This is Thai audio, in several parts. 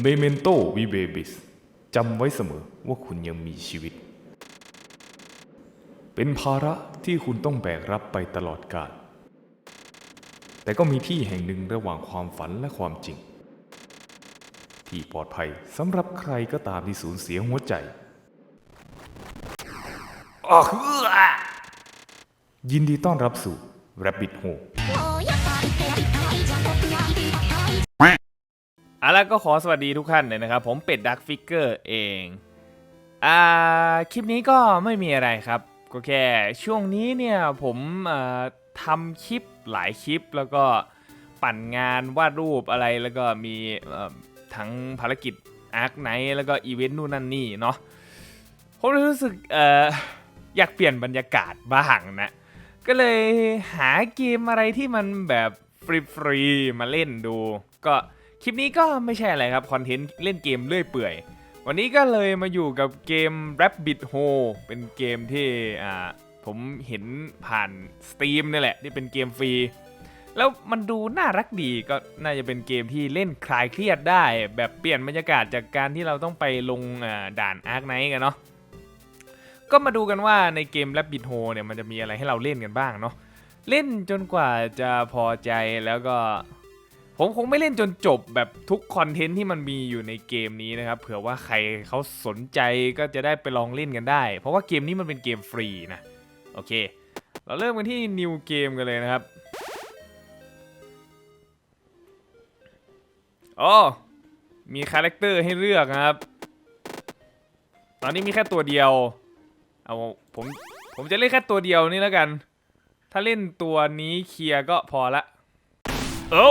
เมเมนโตวิเบบิสจำไว้เสมอว่าคุณยังมีชีวิต เป็นภาระที่คุณต้องแบกรับไปตลอดกาลแต่ก็มีที่แห่งหนึ่งระหว่างความฝันและความจริง ที่ปลอดภัยสำหรับใครก็ตามที่สูญเสียหัวใจอ้อ ยินดีต้อนรับสู่ Rabbit Hole เอาละก็ขอสวัสดีทุกท่านเลยนะครับ ผมเป็ดดักฟิกเกอร์เอง อ่า คลิปนี้ก็ไม่มีอะไรครับ ก็แค่ช่วงนี้เนี่ยผมทำคลิปหลายคลิป แล้วก็ปั่นงานวาดรูปอะไรแล้วก็มีทั้งภารกิจอาร์คไนท์แล้วก็อีเวนต์นู่นนั่นนี่เนาะผมรู้สึกออยากเปลี่ยนบรรยากาศบ้างนะ ก็เลยหาเกมอะไรที่มันแบบฟรีๆมาเล่นดู ก็คลิปนี้ก็ไม่ใช่อะไรครับ คอนเทนต์เล่นเกมเรื่อยเปื่อย วันนี้ก็เลยมาอยู่กับเกม Rabbit Hole เป็นเกมที่อ่าผมเห็นผ่าน Steam นี่แหละ ที่เป็นเกมฟรี แล้วมันดูน่ารักดีก็น่าจะเป็นเกมที่เล่นคลายเครียดได้ แบบเปลี่ยนบรรยากาศจากการที่เราต้องไปลงอ่าด่านอาร์คไนท์กันเนาะ ก็มาดูกันว่าในเกม Rabbit Hole เนี่ยมันจะมีอะไรให้เราเล่นกันบ้างเนาะเล่นจนกว่าจะพอใจแล้วก็ ผมคงไม่เล่นจนจบแบบทุกคอนเทนต์ที่มันมีอยู่ในเกมนี้นะครับ เผื่อว่าใครเขาสนใจก็จะได้ไปลองเล่นกันได้ เพราะว่าเกมนี้มันเป็นเกมฟรีนะโอเค เราเริ่มกันที่ New Game กันเลยนะครับอ๋อมีคาแรคเตอร์ให้เลือกนะครับ ตอนนี้มีแค่ตัวเดียว เอาผมผมจะเล่นแค่ตัวเดียวนี่แล้วกัน ถ้าเล่นตัวนี้เคลียร์ก็พอละโอ้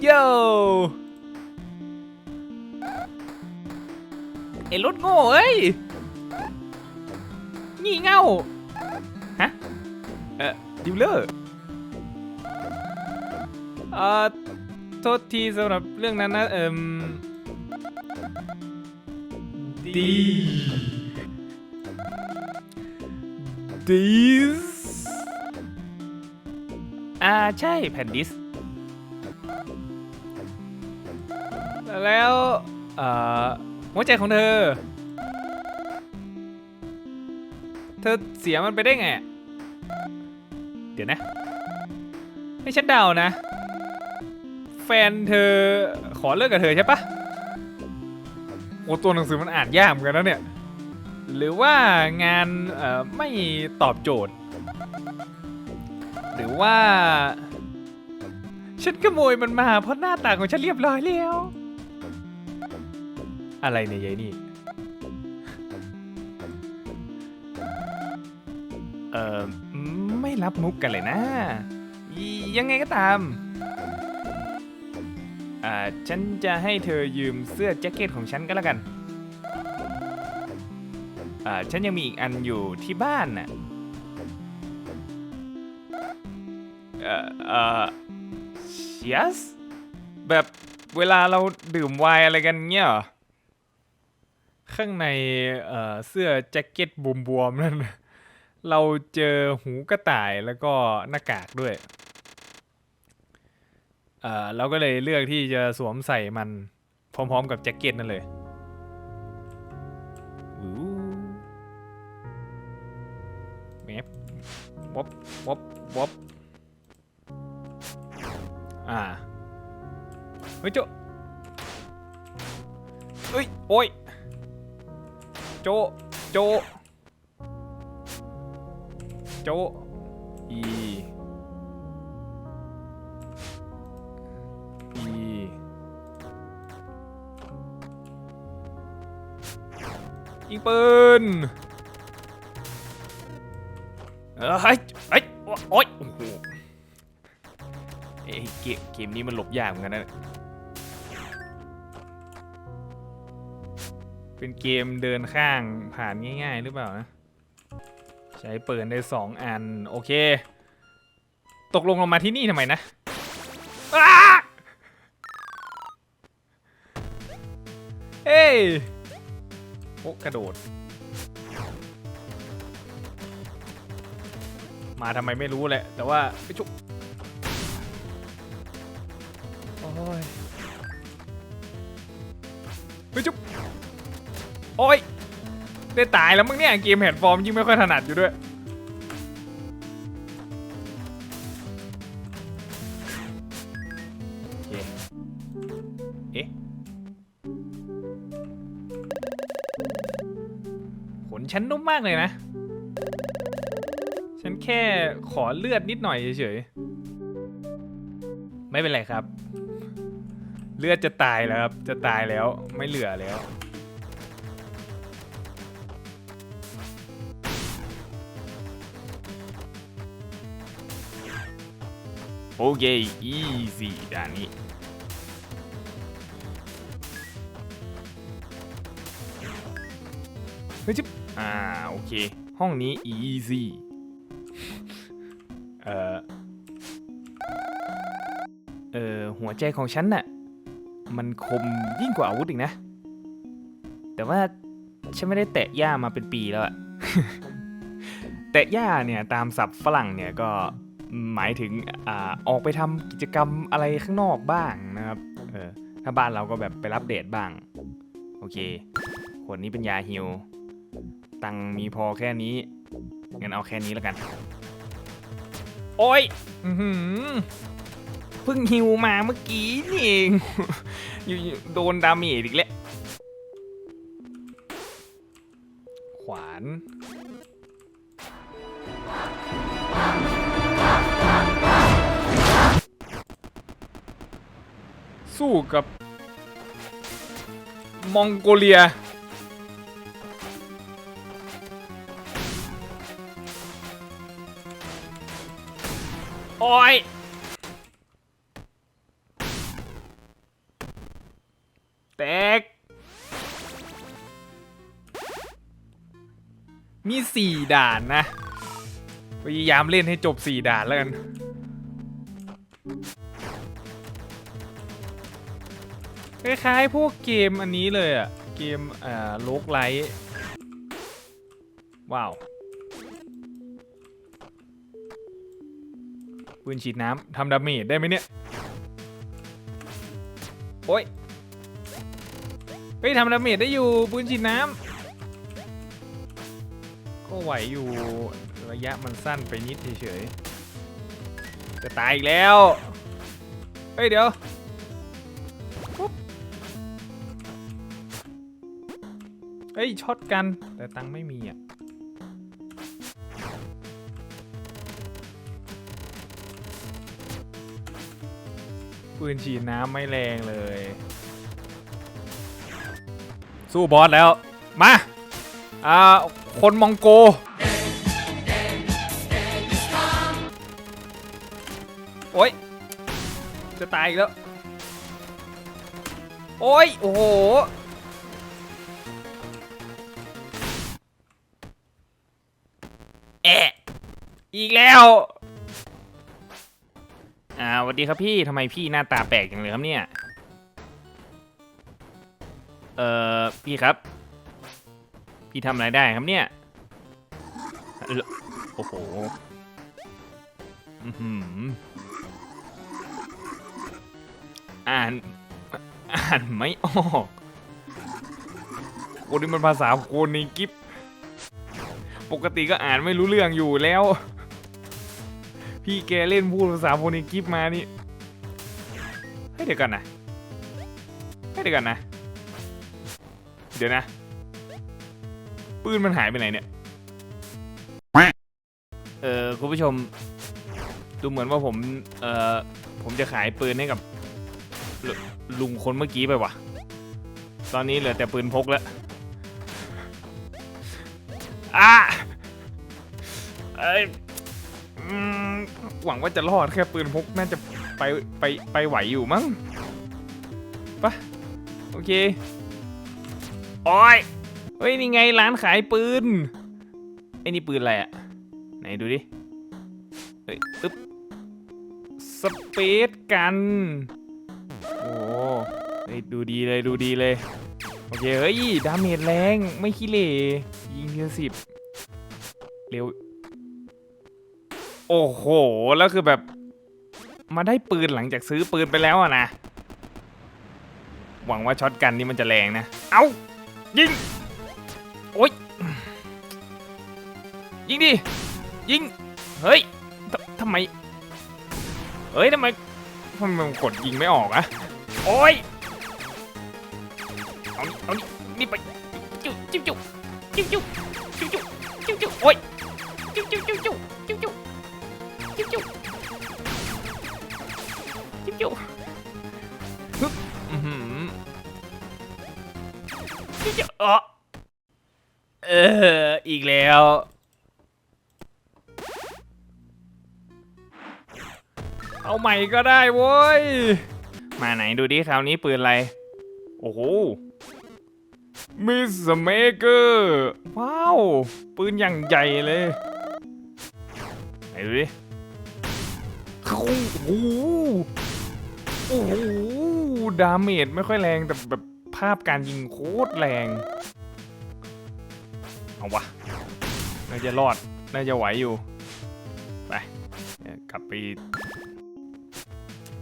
โยไอ้รถโง่เอ้ยงี่เง่าฮะเอ่อดิวเลอร์เอ่อโทษทีสำหรับเรื่องนั้นนะเอ่ม ดี this อ่าใช่แผ่นดิส แล้วเอ่อหัวใจของเธอ เธอเสียมันไปได้ไง เดี๋ยวนะ ให้ฉันเดานะ แฟนเธอขอเลิกกับเธอใช่ปะ โอ้ตัวหนังสือมันอ่านยากเหมือนกันนะเนี่ย หรือว่างานเอ่อไม่ตอบโจทย์ หรือว่า ฉันขโมยมันมาเพราะหน้าตาของฉันเรียบร้อยแล้ว อะไรเนี่ยยายนี่ เอ่อ ไม่รับมุกกันเลยนะ ยังไงก็ตาม อ่าฉันจะให้เธอยืมเสื้อแจ็คเก็ตของฉันก็แล้วกันอ่าฉันยังมีอีกอันอยู่ที่บ้านน่ะเอ่อเอ่อ yes แบบเวลาเราดื่มไวน์อะไรกันเงี้ยเหรอข้างในเอ่อเสื้อแจ็คเก็ตบวมๆนั่น เราเจอหูกระต่ายแล้วก็หน้ากากด้วย เอ่อเราก็เลยเลือกที่จะสวมใส่มันพร้อมๆกับแจ็คเก็ตนั่นเลยอู้แมปวบวบวบอ่าเฮ้ยโจเฮ้ยโอ้ยโจโจโจอี ยิงปืนเฮ้ยเฮ้ยโอ๊ยโอ้โหเอ้เกมเกมนี้มันหลบยากเหมือนกันนะเป็นเกมเดินข้างผ่านง่าย ๆ หรือเปล่านะ ใช้ปืนได้สองอัน โอเค ตกลงเรามาที่นี่ทำไมนะเฮ้ย โอ้กระโดด มาทำไมไม่รู้แหละ แต่ว่าไปชุบโอ้ยไปชุบโอ้ย ได้ตายแล้วมึงเนี่ย เกมแพลตฟอร์มยิ่งไม่ค่อยถนัดอยู่ด้วยากเลยนะ ฉันแค่ขอเลือดนิดหน่อยเฉยๆ ไม่เป็นไรครับ เลือดจะตายแล้วครับ จะตายแล้ว ไม่เหลือแล้ว โอเค อีซี่ด่านนี้ เฮ้ยจิ๊บ อ่าโอเค ห้องนี้ easy เอ่อ เอ่อ หัวใจของฉันน่ะ มันคมยิ่งกว่าอาวุธอีกนะ แต่ว่าฉันไม่ได้แตะย่ามาเป็นปีแล้วอะแตะย่าเนี่ยตามศัพท์ฝรั่งเนี่ยก็หมายถึงอ่าออกไปทำกิจกรรมอะไรข้างนอกบ้างนะครับ เออ ถ้าบ้านเราก็แบบไปรับเดทบ้าง โอเคขวดนี้เป็นยาฮิว ตังค์มีพอแค่นี้ งั้นเอาแค่นี้แล้วกัน โอ้ยอื้อหือเพิ่งฮิวมาเมื่อกี้นี่เองอยู่ๆโดนดาเมจอีกแล้ว ขวานสู้กับมองโกเลีย โอ้ยแตก มีสี่ด่านนะ พยายามเล่นให้จบสี่ด่านแล้วกันคล้ายๆพวกเกมอันนี้เลยอะเกมอ่าโลกไลท์ว้าว ปืนฉีดน้ำทำดาเมจได้ไหมเนี่ย โอ้ย เฮ้ยทำดาเมจได้อยู่ปืนฉีดน้ำก็ไหวอยู่ระยะมันสั้นไปนิดเฉยๆจะตายอีกแล้ว เฮ้ยเดี๋ยวเฮ้ยช็อตกันแต่ตังไม่มีอะ ปืนฉีดน้ำไม่แรงเลย สู้บอสแล้ว มา อ่า คนมองโก โอ้ย จะตายอีกแล้ว โอ้ย โอ้โหแอะอีกแล้ว อ่าสวัสดีครับพี่ทำไมพี่หน้าตาแปลกอย่างเลยครับเนี่ย เอ่อ พี่ครับ พี่ทำอะไรได้ครับเนี่ย โอ้โหอืมอ่าน อ่านไม่ออกโอ้นี่มันภาษาโคนิกิฟปกติก็อ่านไม่รู้เรื่องอยู่แล้ว พี่แกเล่นพูดภาษาโฟนิกิฟมานี่ให้เดี๋ยวกันนะให้เดี๋ยวกันนะ เดี๋ยวนะ ปืนมันหายไปไหนเนี่ย เออคุณผู้ชม ดูเหมือนว่าผม เออผมจะขายปืนให้กับลลุงคนเมื่อกี้ไปว่ะ ตอนนี้เหลือแต่ปืนพกแล้วอะเอ้ย อืมหวังว่าจะรอดแค่ปืนพกน่าจะไปไปไปไหวอยู่มั้งปะโอเคโอ้ยเฮ้ยนี่ไงร้านขายปืนไอ้นี่ปืนอะไรอะไหนดูดิเฮ้ยอึ๊บสเปซกันโอ้เฮ้ยดูดีเลยดูดีเลยโอเคเฮ้ยดาเมจแรงไม่ขี้เหร่ยิงเทียสิบเร็ว โอ้โห แล้วคือแบบ มาได้ปืนหลังจากซื้อปืนไปแล้วอะนะ หวังว่าช็อตกันนี่มันจะแรงนะ เอายิง โอ๊ย ยิงดิ ยิง เฮ้ยททำไม เฮ้ยทำไมทำไมกดยิงไม่ออกอะโอ๊ย เอานี่เอานี่นี่ไปจิ้วจิ้วจิ้วจิ้ว อออีกแล้ว เอาใหม่ก็ได้โว้ย มาไหนดูดิคราวนี้ปืนอะไร โอ้โห มิสเมเกอร์ ว้าว ปืนอย่างใหญ่เลยไหนดูดิโอ้โหโอ้โห ดาเมจไม่ค่อยแรงแต่แบบภาพการยิงโคตรแรง เอาวะน่าจะรอด น่าจะไหวอยู่ ไป กลับไป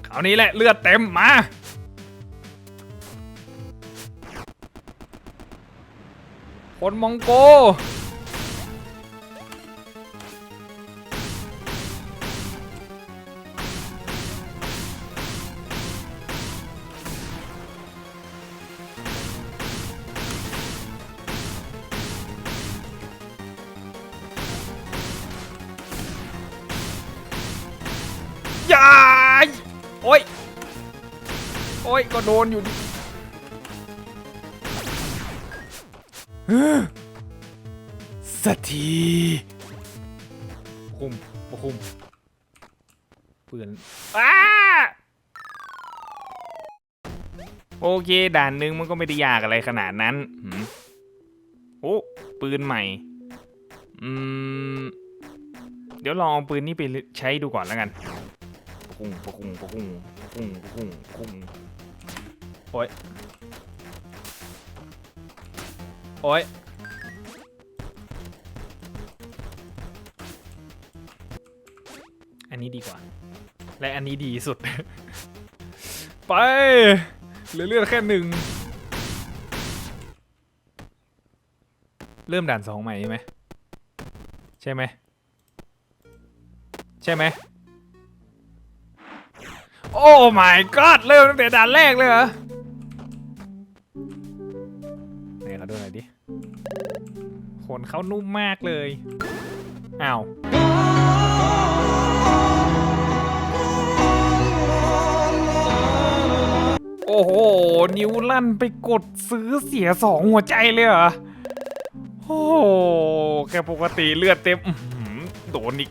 คราวนี้แหละเลือดเต็มมา คนมองโก ยายโอ้ย โอ้ย ก็โดนอยู่ดิสักทีคุมคุมเปือนอ้าโอเค ด่านหนึ่งมันก็ไม่ได้ยากอะไรขนาดนั้นโอ้ปืนใหม่ อืม เดี๋ยวลองเอาปืนนี้ไปใช้ดูก่อนแล้วกัน ปะคุงปะคุงปะคุงปะคุงปะคุงปะคุงโอ้ยโอ้ยอันนี้ดีกว่า และอันนี้ดีสุด ไปเหลือเลือดแค่หนึ่งเริ่มด่านสองใหม่ใช่ไหมใช่ไหมใช่ไหม โอ้ my god เริ่มตั้งแต่ด่านแรกเลยเหรอไหนเขาดูหน่อยดิขนเขานุ่มมากเลยอ้าวโอ้โห นิ้วลั่นไปกดซื้อเสียสองหัวใจเลยเหรอ โอ้โหแค่ปกติเลือดเต็มโดนอีก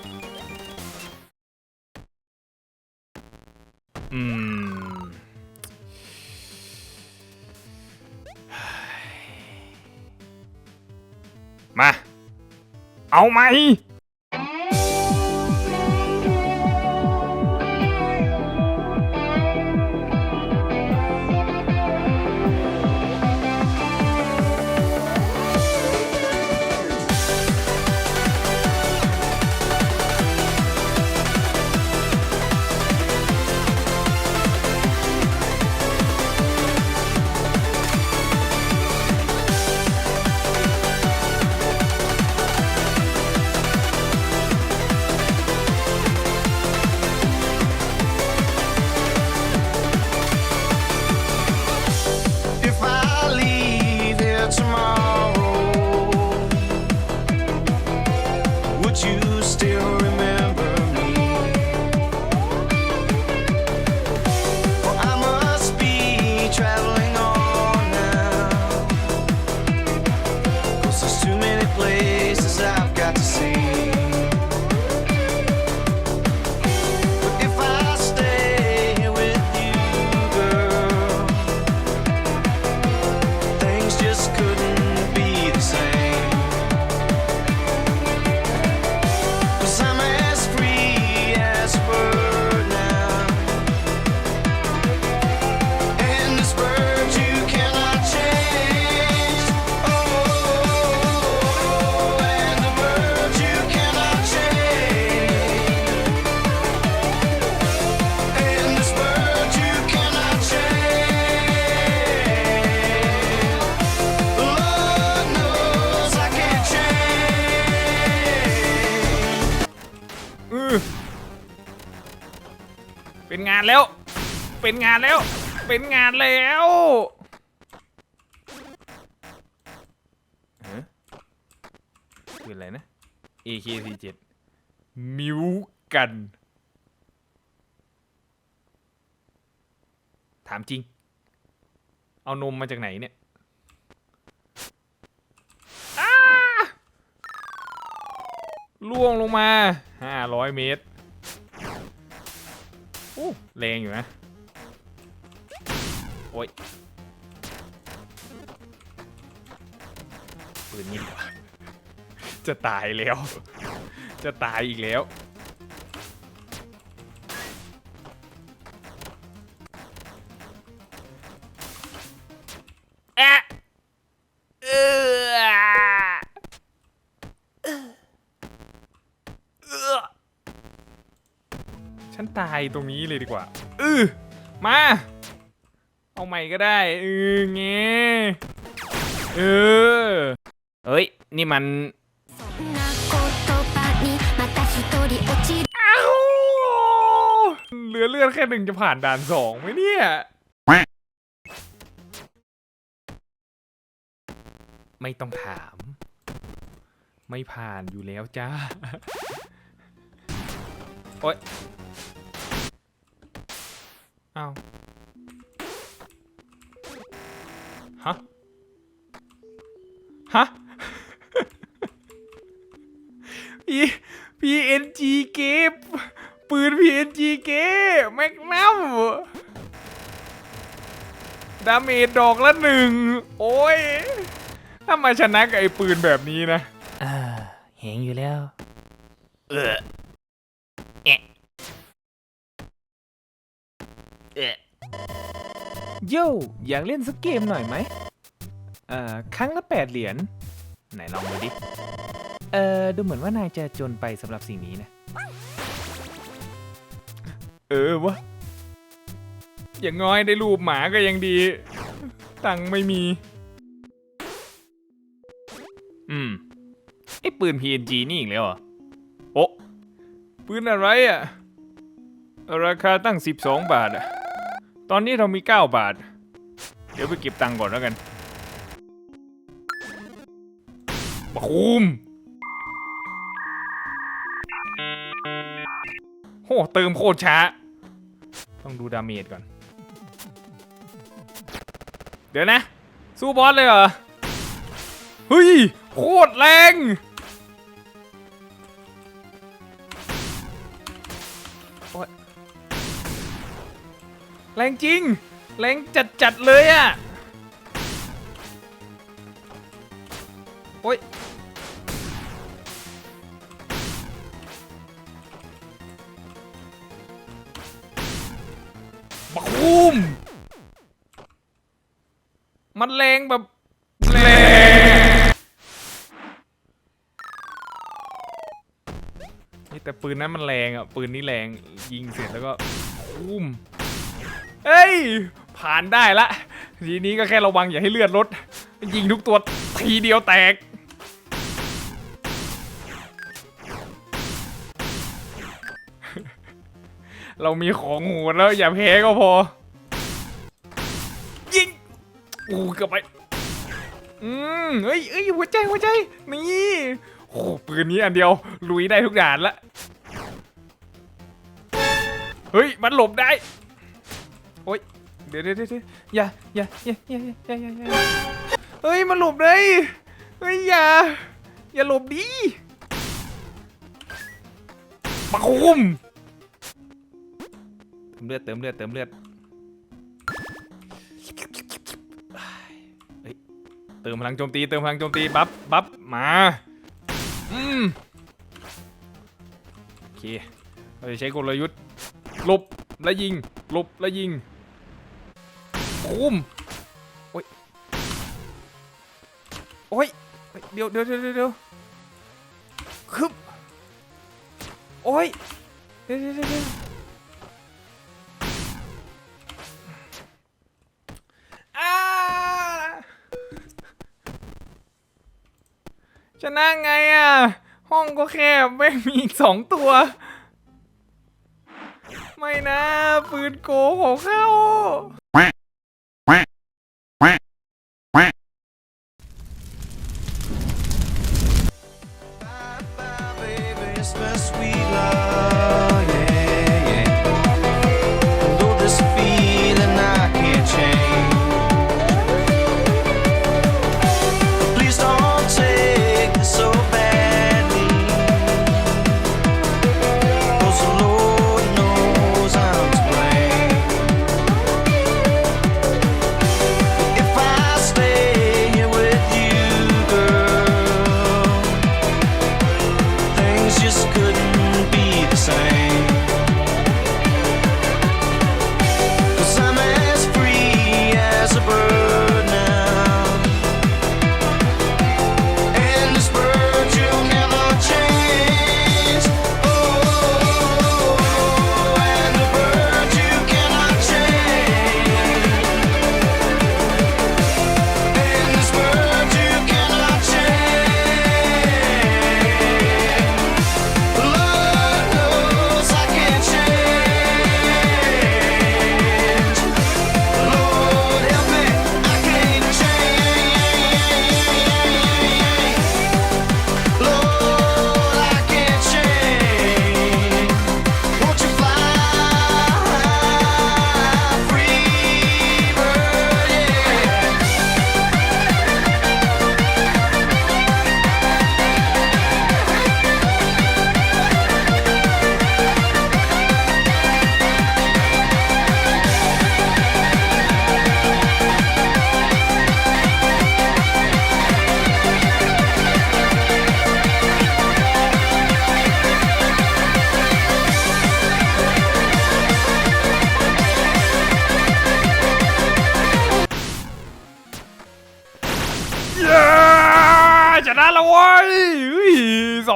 อืมมา เอาไหม เป็นงานแล้ว เป็นงานแล้ว เป็นงานแล้วฮะคืออะไรนะ AK47 มิวกัน ถามจริง เอานมมาจากไหนเนี่ยอ้าล่วงลงมา 500 เมตรโอ้แรงอยู่นะ โอ้ยปืนนี่จะตายแล้ว จะตายอีกแล้ว ตายตรงนี้เลยดีกว่าเออมา เอาใหม่ก็ได้เออเงี้เออเฮ้ย นี่มันเหลือเลือดแค่หนึ่งจะผ่านด่านสองไหมเนี่ยไม่ต้องถาม ไม่ผ่านอยู่แล้วจ้า โอ๊ย อ้าวฮะฮะพี PNG เก็บปืน PNG เก็บแมกนัมดาเมจดอกละหนึ่ง โอ้ย ถ้ามาชนะกับไอ้ปืนแบบนี้นะ อ่า เห็นอยู่แล้ว เออ โย่อยากเล่นสักเกมหน่อยไหมเอ่อครั้งละแปดเหรียญ ไหนลองดูดิ เอ่อ ดูเหมือนว่านายจะจนไปสำหรับสิ่งนี้นะ เออวะ อย่างน้อยได้รูปหมาก็ยังดี ตังค์ไม่มี อืม ไอ้ปืน PNG นี่อีกแล้วเหรอะโอ้ปืนอะไรอะ ราคาตั้ง 12 บาทอะ ตอนนี้เรามี 9 บาท เดี๋ยวไปเก็บตังค์ก่อนแล้วกันบะคุมโหเติมโคตรช้า ต้องดูดาเมจก่อน เดี๋ยวนะ สู้บอสเลยเหรอ เฮ้ย โคตรแรง แรงจริง แรงจัดจัดๆเลยอะโอ้ยบักคุมมันแรงแบบแรงนี่แต่ปืนนั้นมันแรงอะ ปืนนี้แรงยิงเสร็จแล้วก็คุม เฮ้ย ผ่านได้ละ ทีนี้ก็แค่ระวังอย่าให้เลือดลด ยิงทุกตัวทีเดียวแตก เรามีของโหดแล้วอย่าแพ้ก็พอ ยิง อู้เกือบไป อืมเฮ้ยเฮ้ยหัวใจหัวใจ นี่โอ้ปืนนี้อันเดียว ลุยได้ทุกด่านละ เฮ้ย มันหลบได้ โอ๊ยเดี๋ยวเดี๋ยวเดี๋ยวอย่าอย่าอย่าอย่าอย่าอย่าอย่าเฮ้ยมันหลบได้เฮ้ยอย่าอย่าหลบดิปักคุมเติมเลือดเติมเลือดเติมเลือดเติมพลังโจมตีเติมพลังโจมตีบัฟบัฟมาอืมโอเคเราจะใช้กลยุทธ์หลบและยิงหลบและยิง คุมโอ้ยโอ้ยเดี๋ยวเดี๋ยวเดี๋ยวเดี๋ยวคึบโอ้ยเดี๋ยวเดี๋ยวเดี๋ยวเดี๋ยวอ้าชนะไงอะ ห้องก็แคบไม่มีอีกสองตัว ไม่นะ ปืนโกของเขา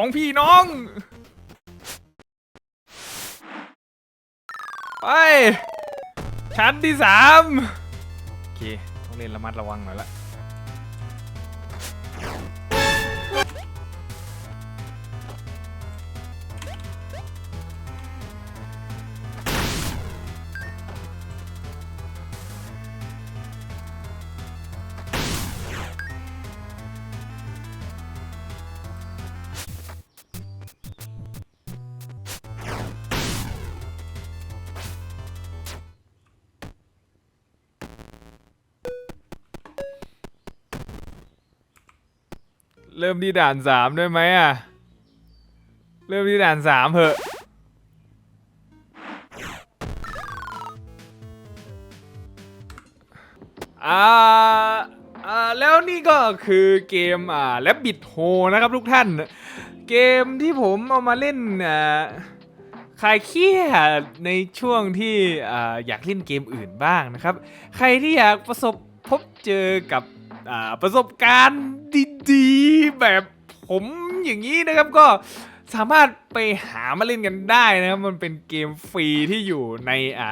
องพี่น้อง ไป ชั้นที่สามโอเค ต้องเล่นระมัดระวังหน่อยละ เริ่มที่ด่านสามได้ไหมอะ เริ่มที่ด่านสามเถอะอ่าอ่าแล้วนี่ก็คือเกมอ่าและบิดโฮนะครับทุกท่าน เกมที่ผมเอามาเล่นอ่าคลายเครียดในช่วงที่อ่าอยากเล่นเกมอื่นบ้างนะครับ ใครที่อยากประสบพบเจอกับ ประสบการณ์ดีๆ แบบผมอย่างนี้นะครับก็สามารถไปหามาเล่นกันได้นะครับ มันเป็นเกมฟรีที่อยู่ในอ่า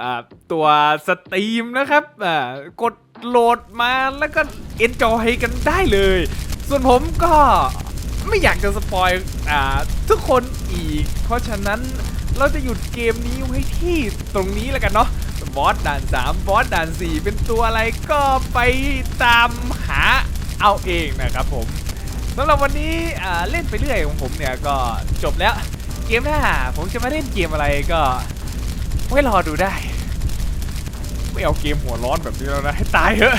อ่าตัวสตรีมนะครับอ่ากดโหลดมาแล้วก็เอนจอยกันได้เลย ส่วนผมก็ไม่อยากจะสปอยอ่าทุกคนอีก เพราะฉะนั้นเราจะหยุดเกมนี้ไว้ที่ตรงนี้แล้วกันเนาะ บอสด่าน 3 บอสด่าน 4 เป็นตัวอะไรก็ไปตามหาเอาเองนะครับผมสำหรับวันนี้เล่นไปเรื่อยของผมเนี่ยก็จบแล้วเกมหน้าผมจะมาเล่นเกมอะไรก็ไว้รอดูได้ ไม่เอาเกมหัวร้อนแบบนี้แล้วนะให้ตายเถอะ